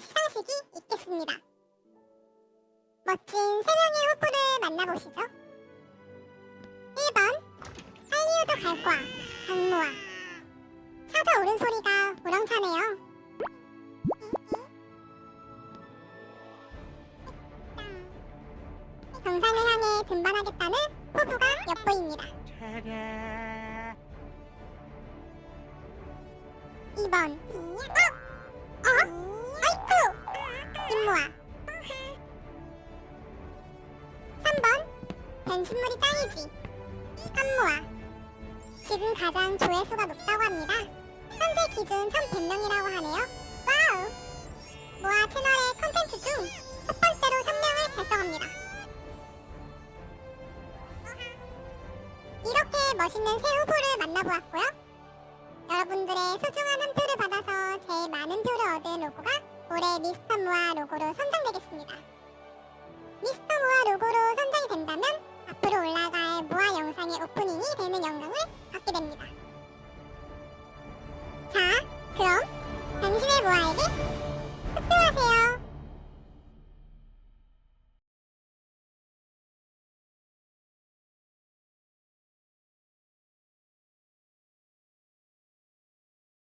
시상식이 있겠습니다. 멋진 세명의 후보를 만나보시죠. 1번 할리우드 갈과 장모아 차서 오른 소리가 우렁차네요. 정상을 향해 등반하겠다는 포부가 엿보입니다. 2번 어? 변신물이 짱이지. 한모아. 지금 가장 조회수가 높다고 합니다. 현재 기준 1100명이라고 하네요. 와우! 모아 채널의 컨텐츠 중 첫 번째로 1000명을 달성합니다. 이렇게 멋있는 새 후보를 만나보았고요. 여러분들의 소중한 한 표를 받아서 제일 많은 표를 얻은 로고가 올해 미스터 무아 로고로 선정되겠습니다. 미스터 무아 연예인이 되는 영광을 얻게 됩니다. 자, 그럼 당신의 모아에게 투표하세요.